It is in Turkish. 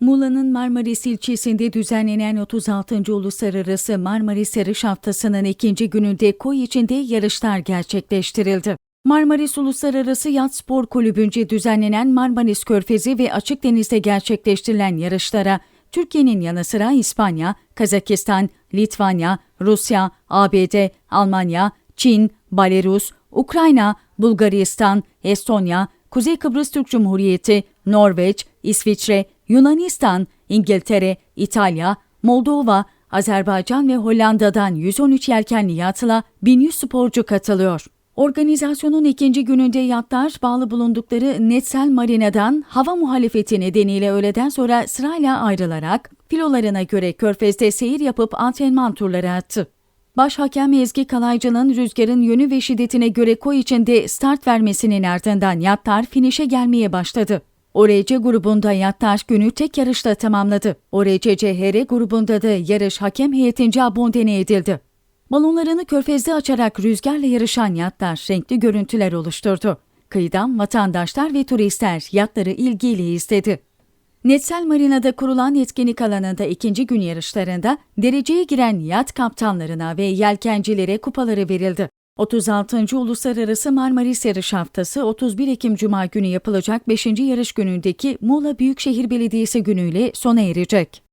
Muğla'nın Marmaris ilçesinde düzenlenen 36. Uluslararası Marmaris Yarış Haftası'nın ikinci gününde koy içinde yarışlar gerçekleştirildi. Marmaris Uluslararası Yat Spor Kulübü'nce düzenlenen Marmaris Körfezi ve Açık Deniz'de gerçekleştirilen yarışlara Türkiye'nin yanı sıra İspanya, Kazakistan, Litvanya, Rusya, ABD, Almanya, Çin, Belarus, Ukrayna, Bulgaristan, Estonya, Kuzey Kıbrıs Türk Cumhuriyeti, Norveç, İsviçre, Yunanistan, İngiltere, İtalya, Moldova, Azerbaycan ve Hollanda'dan 113 yelkenli yatla 1100 sporcu katılıyor. Organizasyonun ikinci gününde yatlar bağlı bulundukları Netsel Marina'dan hava muhalefeti nedeniyle öğleden sonra sırayla ayrılarak filolarına göre körfezde seyir yapıp antrenman turları attı. Başhakem Ezgi Kalaycı'nın rüzgarın yönü ve şiddetine göre koy içinde start vermesinin ardından yatlar finişe gelmeye başladı. ORC grubunda yatlar günü tek yarışla tamamladı. ORC CHR grubunda da yarış hakem heyetince abondene edildi. Balonlarını körfezde açarak rüzgarla yarışan yatlar renkli görüntüler oluşturdu. Kıyıdan vatandaşlar ve turistler yatları ilgiyle izledi. Netsel Marina'da kurulan etkinlik alanında ikinci gün yarışlarında dereceye giren yat kaptanlarına ve yelkencilere kupaları verildi. 36. Uluslararası Marmaris Yarış Haftası 31 Ekim Cuma günü yapılacak 5. yarış günündeki Muğla Büyükşehir Belediyesi günüyle sona erecek.